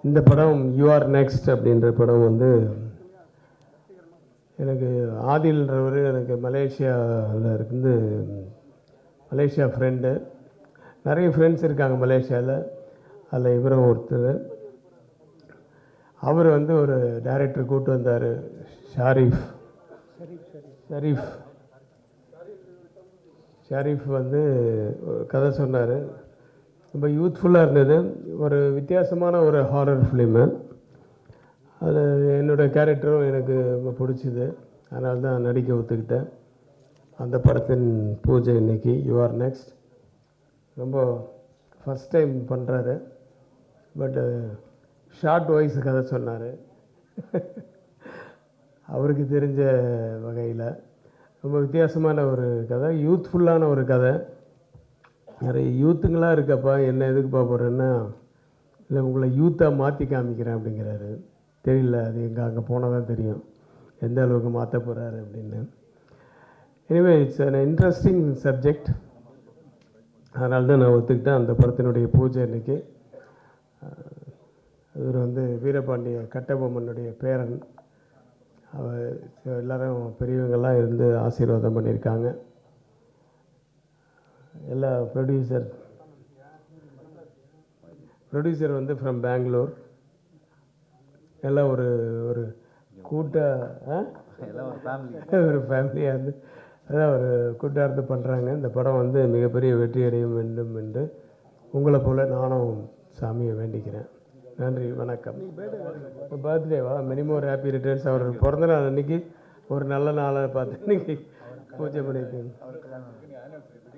இந்த படம் you are next அப்படின்ற படம் வந்து எனக்கு ஆதில்ன்றவர் எனக்கு மலேசியாவில் இருந்து மலேசியா ஃப்ரெண்டு நிறைய ஃப்ரெண்ட்ஸ் இருக்காங்க மலேசியாவில் அதில் இவரும் ஒருத்தர். அவர் வந்து ஒரு டைரக்டர் கூட்டு வந்தார் ஷாரிஃப். ஷரீஃப். ஷரீஃப் வந்து ஒரு கதை சொன்னார். ரொம்ப யூத்ஃபுல்லாக இருந்தது. ஒரு வித்தியாசமான ஒரு ஹாரர் ஃபிலிமு அது என்னோடய கேரக்டரும் எனக்கு ரொம்ப பிடிச்சிது. அதனால தான் நடிக்க ஒத்துக்கிட்டேன். அந்த படத்தின் பூஜை இன்னைக்கு. யூ ஆர் நெக்ஸ்ட் ரொம்ப ஃபஸ்ட் டைம் பண்ணுறாரு பட்டு ஷார்ட் வாய்ஸ் கதை சொன்னார். அவருக்கு தெரிஞ்ச வகையில். ரொம்ப வித்தியாசமான ஒரு கதை. யூத்ஃபுல்லான ஒரு கதை. நிறைய யூத்துங்களாம் இருக்கப்பா என்ன எதுக்குப்பா போகிறேன்னா இல்லை உங்களை யூத்தாக மாற்றி காமிக்கிறேன் அப்படிங்கிறாரு. தெரியல அது எங்கே அங்கே போனால் தான் தெரியும். எந்த அளவுக்கு மாற்ற போகிறாரு அப்படின்னு. Anyway it's an interesting subject அதனால தான் நான் ஒத்துக்கிட்டேன் அந்த படத்தினுடைய பூஜை அன்னைக்கு. இவர் வந்து வீரபாண்டிய கட்டபொம்மனுடைய பேரன். அவர் எல்லோரும் பெரியவங்கள்லாம் இருந்து ஆசீர்வாதம் பண்ணியிருக்காங்க. எல்லா ப்ரொடியூசர் ப்ரொடியூசர் வந்து ஃப்ரம் பெங்களூர் எல்லாம் ஒரு ஒரு கூட்ட? ஒரு ஃபேமிலியாக இருந்து அதான் ஒரு கூட்டாக இருந்து பண்ணுறாங்க இந்த படம் வந்து மிகப்பெரிய வெற்றி அடையும் வேண்டும் என்று உங்களை போல் நானும் சாமியை வேண்டிக்கிறேன். நன்றி வணக்கம். பர்த்டேவா மினிமம் ஹாப்பி ரிட்டர்ன்ஸ் அவர் பிறந்த நாள் அன்னைக்கு ஒரு நல்ல நாளாக பார்த்து இன்னைக்கு பூஜை பண்ணியிருக்கேன்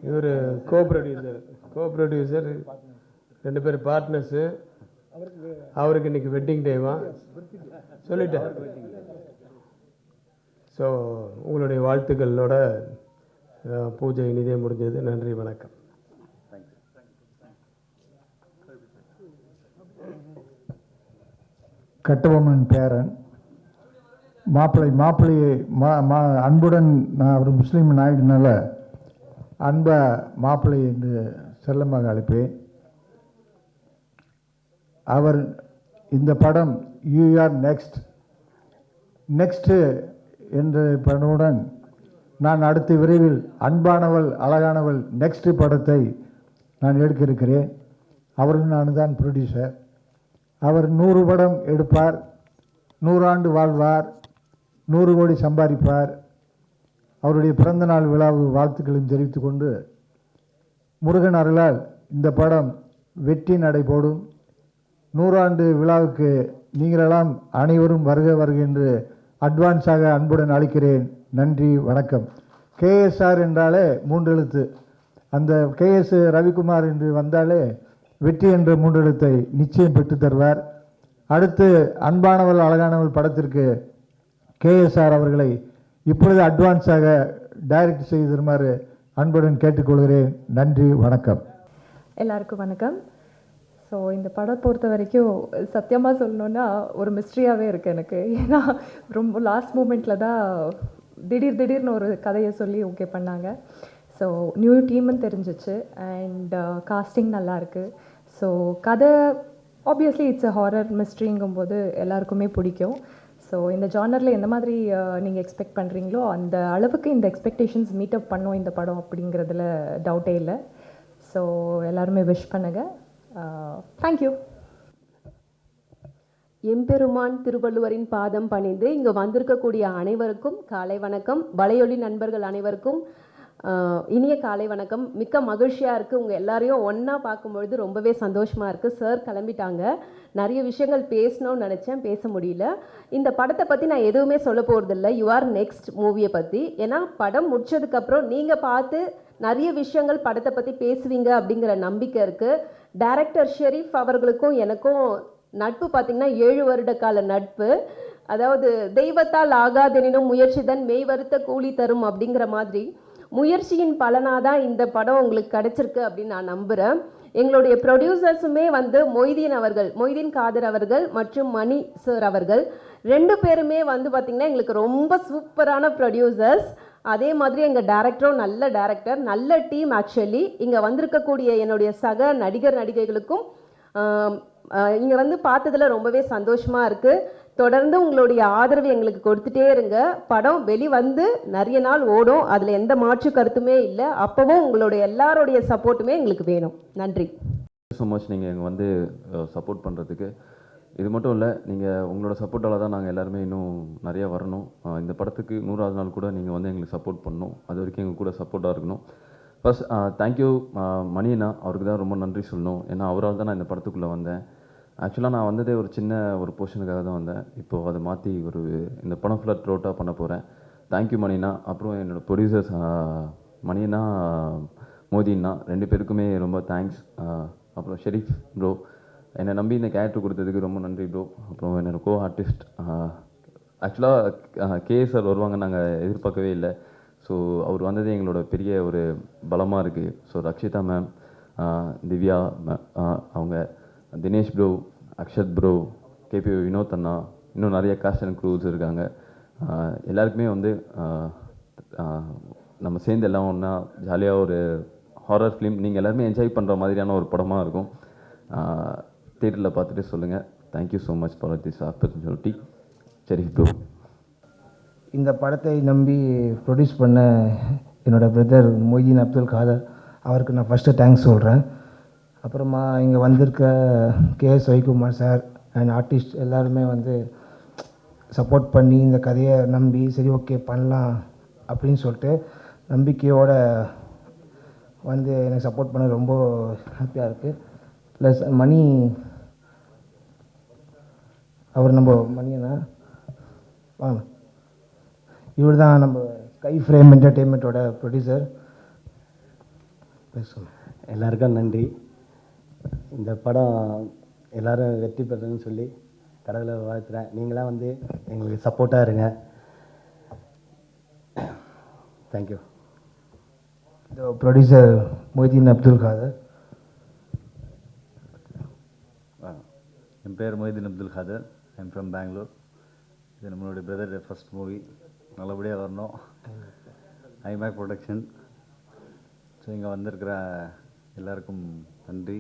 இவர் கோ ப்ரொடியூசர் கோ ப்ரொடியூசர் ரெண்டு பேர் பார்ட்னர்ஸு அவருக்கு இன்னைக்கு வெட்டிங் டேவா சொல்லிட்டேன். ஸோ உங்களுடைய வாழ்த்துக்களோட பூஜை இனிதே முடிஞ்சது. நன்றி வணக்கம். கட்டபொம்மன் பேரன். மாப்பிள்ளை மாப்பிள்ளையை மா மா அன்புடன் நான் ஒரு முஸ்லீம் நாயுடுனால அன்ப மாப்பிள்ளை என்று செல்லமாக அழைப்பேன். அவர் இந்த படம் யூஆர் நெக்ஸ்ட் நெக்ஸ்ட்டு என்ற படமுடன் நான் அடுத்த விரைவில் அன்பானவள் அழகானவள் நெக்ஸ்ட் படத்தை நான் எடுக்க இருக்கிறேன். அவரும் நான் தான் ப்ரொடியூசர் அவர் நூறு படம் எடுப்பார் நூறாண்டு வாழ்வார் நூறு கோடி சம்பாதிப்பார். அவருடைய பிறந்தநாள் விழாவு வாழ்த்துக்களையும் தெரிவித்துக்கொண்டு முருகன் அருளால் இந்த படம் வெற்றி நடை போடும். நூறாண்டு விழாவுக்கு நீங்களெல்லாம் அனைவரும் வருக வருக என்று அட்வான்ஸாக அன்புடன் அழைக்கிறேன். நன்றி வணக்கம். கேஎஸ்ஆர் என்றாலே மூன்றெழுத்து அந்த கேஎஸ் ரவிக்குமார் என்று வந்தாலே வெற்றி என்ற மூன்றெழுத்தை நிச்சயம் பெற்று தருவார். அடுத்து அன்பானவள் அழகானவள் படத்திற்கு கேஎஸ்ஆர் அவர்களை இப்பொழுது அட்வான்ஸாக டைரக்ட் செய்து தருமாறு அன்புடன் கேட்டுக்கொள்கிறேன். நன்றி வணக்கம். எல்லாருக்கும் வணக்கம். ஸோ இந்த படம் பொறுத்த வரைக்கும் சத்தியமாக சொல்லணுன்னா ஒரு மிஸ்ட்ரியாகவே இருக்குது எனக்கு. ஏன்னா ரொம்ப லாஸ்ட் மூமெண்ட்டில் தான் திடீர் திடீர்னு ஒரு கதையை சொல்லி ஓகே பண்ணாங்க. ஸோ நியூ டீம்னு தெரிஞ்சிச்சு. அண்ட் காஸ்டிங் uh, நல்லாயிருக்கு ஸோ கதை ஆப்வியஸ்லி இட்ஸ் அ ஹாரர் மிஸ்ட்ரிங்கும்போது எல்லாருக்குமே பிடிக்கும். ஸோ இந்த ஜானரில் எந்த மாதிரி நீங்கள் எக்ஸ்பெக்ட் பண்ணுறீங்களோ அந்த அளவுக்கு இந்த எக்ஸ்பெக்டேஷன்ஸ் மீட் அப் பண்ணோம் இந்த படம் அப்படிங்கிறதுல டவுட்டே இல்லை. ஸோ எல்லாருமே விஷ் பண்ணுங்கள் தேங்க்யூ எம்பெருமான் திருவள்ளுவரின் பாதம் பணிந்து இங்கு வந்திருக்கக்கூடிய அனைவருக்கும் காலை வணக்கம். வலையொலி நண்பர்கள் அனைவருக்கும் இனிய காலை வணக்கம். மிக்க மகிழ்ச்சியாக இருக்குது உங்கள் எல்லாரையும் ஒன்றா பார்க்கும்பொழுது ரொம்பவே சந்தோஷமாக இருக்குது சார் கிளம்பிட்டாங்க. நிறைய விஷயங்கள் பேசணும்னு நினச்சேன். பேச முடியல. இந்த படத்தை பற்றி நான் எதுவுமே சொல்ல போகிறதில்ல யூ ஆர் நெக்ஸ்ட் மூவியை பற்றி ஏன்னா படம் முடிச்சதுக்கப்புறம் நீங்கள் பார்த்து நிறைய விஷயங்கள் படத்தை பற்றி பேசுவீங்க அப்படிங்கிற நம்பிக்கை இருக்குது டைரக்டர் ஷெரீஃப் அவர்களுக்கும் எனக்கும் நட்பு பார்த்திங்கன்னா ஏழு வருட கால நட்பு. அதாவது தெய்வத்தால் ஆகாதெனினும் முயற்சிதன் மெய் வருத்த கூலி தரும் அப்படிங்கிற மாதிரி முயற்சியின் பலனாதான் இந்த படம் உங்களுக்கு கிடைச்சிருக்கு அப்படின்னு நான் நம்புகிறேன் எங்களுடைய ப்ரொடியூசர்ஸுமே வந்து மொய்தீன் அவர்கள் மொய்தீன் காதர் அவர்கள் மற்றும் மணி சார் அவர்கள். ரெண்டு பேருமே வந்து பார்த்திங்கன்னா எங்களுக்கு ரொம்ப சூப்பரான ப்ரொடியூசர்ஸ் அதே மாதிரி எங்கள் டேரக்டரும் நல்ல டேரக்டர் நல்ல டீம் ஆக்சுவலி இங்கே வந்திருக்கக்கூடிய என்னுடைய சக நடிகர் நடிகைகளுக்கும் இங்கே வந்து பார்த்ததுல ரொம்பவே சந்தோஷமாக இருக்குது தொடர்ந்து உங்களுடைய ஆதரவு எங்களுக்கு கொடுத்துட்டே இருங்க. படம் வெளிவந்து நிறைய நாள் ஓடும். அதில் எந்த மாற்று கருத்துமே இல்லை. அப்போவும் உங்களுடைய எல்லாருடைய சப்போர்ட்டுமே எங்களுக்கு வேணும். நன்றி. ஸோ மச் நீங்கள் எங்கள் வந்து சப்போர்ட் பண்ணுறதுக்கு இது மட்டும் இல்லை நீங்கள் உங்களோட சப்போர்ட்டால் தான் நாங்கள் எல்லாருமே இன்னும் நிறையா வரணும். இந்த படத்துக்கு நூறாவது நாள் கூட நீங்கள் வந்து எங்களுக்கு சப்போர்ட் பண்ணணும். அது வரைக்கும் எங்கள் கூட சப்போர்ட்டாக இருக்கணும். ஃபர்ஸ்ட் தேங்க்யூ மணியண்ணா. அவருக்கு தான் ரொம்ப நன்றி சொல்லணும். ஏன்னா அவரால் தான் நான் இந்த படத்துக்குள்ளே வந்தேன். ஆக்சுவலாக நான் வந்ததே ஒரு சின்ன ஒரு போர்ஷனுக்காக தான் வந்தேன். இப்போது அதை மாற்றி ஒரு இந்த படம் ஃபுல்லாக ட்ரோட்டாக பண்ண போகிறேன் தேங்க்யூ மணினா. அப்புறம் என்னோடய ப்ரொடியூசர்ஸ் மணினா மோதினா ரெண்டு பேருக்குமே ரொம்ப தேங்க்ஸ் அப்புறம் ஷெரீஃப் ப்ரோ என்னை நம்பி இந்த கேரக்டர் கொடுத்ததுக்கு ரொம்ப நன்றி ப்ரோ அப்புறம் என்னோட கோ ஆர்டிஸ்ட் ஆக்சுவலாக கே சார் வருவாங்க நாங்கள் எதிர்பார்க்கவே இல்லை. ஸோ அவர் வந்தது எங்களோட பெரிய ஒரு பலமாக இருக்குது so Rakshitha ma'am Divya ma'am அவங்க Dinesh bro Akshath bro KP Vinod அண்ணா இன்னும் நிறைய காஸ்ட் அண்ட் க்ரூஸ் இருக்காங்க. எல்லாருக்குமே வந்து நம்ம சேர்ந்து எல்லாம் ஒன்றா ஜாலியாக ஒரு ஹாரர் ஃபிலிம் நீங்கள் எல்லாருமே என்ஜாய் பண்ணுற மாதிரியான ஒரு படமாக இருக்கும். தேட்டரில் பார்த்துட்டு சொல்லுங்கள் thank you so much for this opportunity சரி ப்ரோ இந்த படத்தை நம்பி ப்ரொடியூஸ் பண்ண என்னோட பிரதர் மொய்தீன் அப்துல் காதர் அவருக்கு நான் ஃபஸ்ட்டு தேங்க்ஸ் சொல்கிறேன் அப்புறமா இங்கே வந்திருக்க KS Vaikumar sir and artist எல்லாருமே வந்து சப்போர்ட் பண்ணி இந்த கதையை நம்பி சரி ஓகே பண்ணலாம் அப்படின்னு சொல்லிட்டு நம்பிக்கையோட வந்து எனக்கு சப்போர்ட் பண்ண ரொம்ப ஹாப்பியாக இருக்குது ப்ளஸ் மணி அவர் நம்ம மணியண்ணா வாங்க. இவர் தான் நம்ம ஸ்கை ஃப்ரேம் என்டர்டெயின்மெண்ட்டோட ப்ரொடியூசர் பேசுங்க. எல்லாருக்கும் நன்றி. இந்த படம் எல்லாரும் வெற்றி பெறணும்னு சொல்லி கடவுளை வாழ்த்துறேன். நீங்களாம் வந்து எங்களுக்கு சப்போர்ட்டாக இருங்க. தேங்க்யூ இந்த ப்ரொடியூசர் மொய்தீன் அப்துல் காதர் என் பேர் மொய்தீன் அப்துல் காதர் ஐம் ஃப்ரம் பெங்களூர் இது நம்மளுடைய பிரதர் ஃபர்ஸ்ட் மூவி நல்லபடியாக வரணும். ஐமேக் ப்ரொடக்ஷன் ஸோ இங்கே வந்திருக்கிற எல்லாருக்கும் நன்றி.